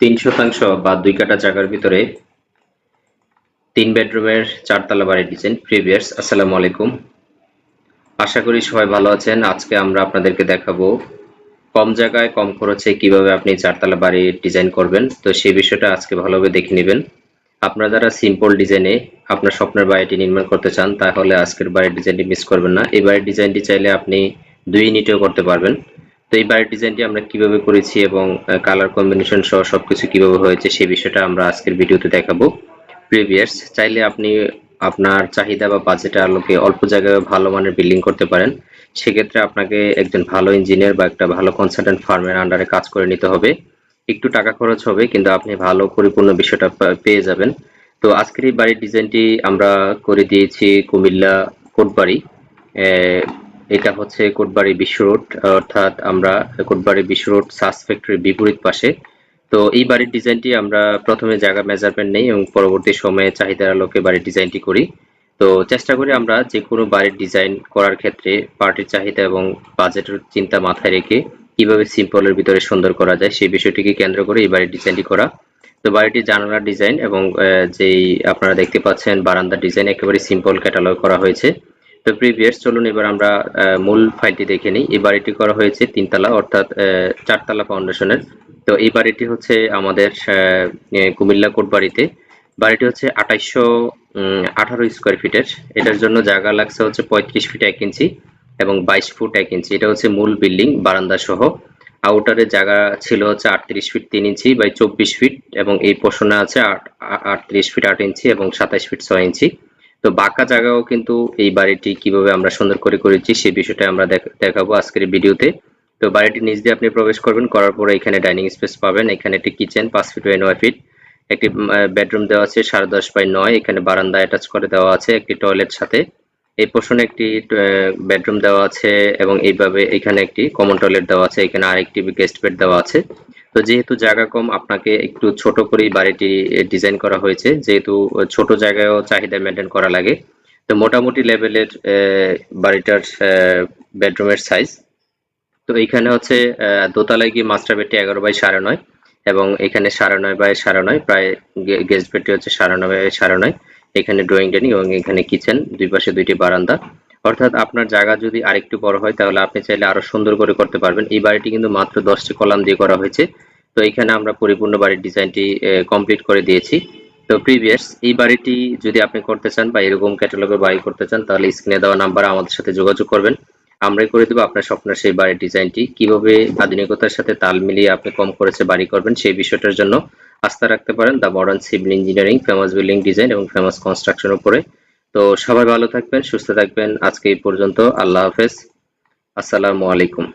তিন শতাংশ বা দুই কাটা জায়গার ভিতরে তিন বেডরুমের চারতলা বাড়ির ডিজাইন প্রিভিয়াস আসসালামু আলাইকুম। আশা করি সবাই ভালো আছেন। আজকে আমরা আপনাদেরকে দেখাবো কম জায়গায় কম খরচে কীভাবে আপনি চারতলা বাড়ির ডিজাইন করবেন। তো সেই বিষয়টা আজকে ভালোভাবে দেখে নেবেন। আপনারা যারা সিম্পল ডিজাইনে আপনার স্বপ্নের বাড়িটি নির্মাণ করতে চান, তাহলে আজকের বাড়ির ডিজাইনটি মিস করবেন না। এই বাড়ির ডিজাইনটি চাইলে আপনি দুই ইউনিটেও করতে পারবেন। তো এই বাড়ির ডিজাইনটি আমরা কীভাবে করেছি এবং কালার কম্বিনেশন সহ সবকিছু কীভাবে হয়েছে সেই বিষয়টা আমরা আজকের ভিডিওতে দেখাবো। প্রিভিয়াস চাইলে আপনি আপনার চাহিদা বা বাজেটের আলোকে অল্প জায়গায় ভালো মানের বিল্ডিং করতে পারেন। সেক্ষেত্রে আপনাকে একজন ভালো ইঞ্জিনিয়ার বা একটা ভালো কনসালটেন্ট ফার্মের আন্ডারে কাজ করে নিতে হবে। একটু টাকা খরচ হবে, কিন্তু আপনি ভালো পরিপূর্ণ বিষয়টা পেয়ে যাবেন। তো আজকের এই বাড়ির ডিজাইনটি আমরা করে দিয়েছি কুমিল্লা কোটবাড়ি এটা হচ্ছে কোটবাড়ি বিশ্ব রোড, অর্থাৎ আমরা কোটবাড়ি বিশ্ব রোড সাস ফ্যাক্টরির বিপরীত পাশে। তো এই বাড়ির ডিজাইনটি আমরা প্রথমে জায়গা মেজারমেন্ট নেই এবং পরবর্তী সময়ে চাহিদার আলোকে বাড়ির ডিজাইনটি করি। তো চেষ্টা করি আমরা যে কোনো বাড়ির ডিজাইন করার ক্ষেত্রে পার্টির চাহিদা এবং বাজেটের চিন্তা মাথায় রেখে কীভাবে সিম্পলের ভিতরে সুন্দর করা যায় সেই বিষয়টিকে কেন্দ্র করে এই বাড়ির ডিজাইনটি করা। তো বাড়িটি জানালার ডিজাইন এবং যেই আপনারা দেখতে পাচ্ছেন বারান্দার ডিজাইন একেবারে সিম্পল ক্যাটালগ করা হয়েছে। তো প্রিভিয়াস চলুন এবার আমরা মূল ফাইলটি দেখে নিই। এই বাড়িটি করা হয়েছে তিনতলা, অর্থাৎ চারতলা ফাউন্ডেশনের তো এই বাড়িটি হচ্ছে আমাদের কুমিল্লা কোট বাড়িতে। বাড়িটি হচ্ছে আঠাইশশো আঠারো স্কোয়ার ফিটের এটার জন্য জায়গা লাগছে হচ্ছে পঁয়ত্রিশ ফিট এক ইঞ্চি এবং বাইশ ফুট এক ইঞ্চি। এটা হচ্ছে মূল বিল্ডিং বারান্দা সহ। আউটারের জায়গা ছিল হচ্ছে আটত্রিশ ফিট তিন ইঞ্চি বাই চব্বিশ ফিট এবং এই পোষণে আছে আট আটত্রিশ ফিট আট ইঞ্চি এবং সাতাইশ ফিট ছয় ইঞ্চি। তো বাঁকা জায়গাও কিন্তু এই বাড়িটি কীভাবে আমরা সুন্দর করে করেছি সেই বিষয়টা আমরা দেখাবো আজকের ভিডিওতে। তো বাড়িটি নিচ দিয়ে আপনি প্রবেশ করবেন, করার পরে এখানে ডাইনিং স্পেস পাবেন। এখানে একটি কিচেন, পাঁচ ফিট বাই নয় ফিট। একটি বেডরুম দেওয়া আছে, সাড়ে দশ বাই নয়। এখানে বারান্দা অ্যাটাচ করে দেওয়া আছে একটি টয়লেট সাথে। এই পোর্শনে একটি বেডরুম দেওয়া আছে এবং এইভাবে এখানে একটি কমন টয়লেট দেওয়া আছে। এখানে আরেকটি গেস্ট বেড দেওয়া আছে। তো যেহেতু জায়গা কম, আপনাকে একটু ছোট করেই বাড়িটি ডিজাইন করা হয়েছে। যেহেতু ছোট জায়গায়ও চাহিদা মেনটেন করা লাগে। তো মোটামুটি লেভেলের বাড়িটার বেডরুমের সাইজ তো এইখানে হচ্ছে দোতলায় গিয়ে মাস্টার বেডটি এগারো বাই সাড়ে নয় এবং এখানে সাড়ে নয় বাই সাড়ে নয়, প্রায় গেস্ট বেডটি হচ্ছে সাড়ে নয় বাই সাড়ে নয়। এখানে ড্রয়িং ডাইনিং এবং এখানে কিচেন দুই পাশে দুইটি বারান্দা। অর্থাৎ আপনার জায়গা যদি আরেকটু বড় হয়, তাহলে আপনি চাইলে আরও সুন্দর করে করতে পারবেন। এই বাড়িটি কিন্তু মাত্র দশটি কলাম দিয়ে করা হয়েছে। তো এখানে আমরা পরিপূর্ণ বাড়ির ডিজাইনটি কমপ্লিট করে দিয়েছি। তো প্রিভিয়াস এই বাড়িটি যদি আপনি করতে চান বা এরকম ক্যাটালগের বাড়ি করতে চান, তাহলে স্ক্রিনে দেওয়া নাম্বার আমাদের সাথে যোগাযোগ করবেন। আমরাই করে দেবো আপনার স্বপ্নের সেই বাড়ির ডিজাইনটি। কীভাবে আধুনিকতার সাথে তাল মিলিয়ে আপনি কম করেছে বাড়ি করবেন, সেই বিষয়টার জন্য আস্থা রাখতে পারেন the modern civil engineering, famous building design এবং ফেমাস কনস্ট্রাকশন উপরে। তো সবাই ভালো থাকবেন, সুস্থ থাকবেন। আজকে এই পর্যন্ত আল্লাহ হাফেজ। আসসালামু আলাইকুম।